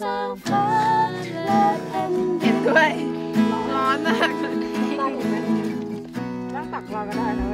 สร้างฟ้าและแผ่นดินเห็นด้วย ร้อนมากนั่งตักรอก็ได้นะ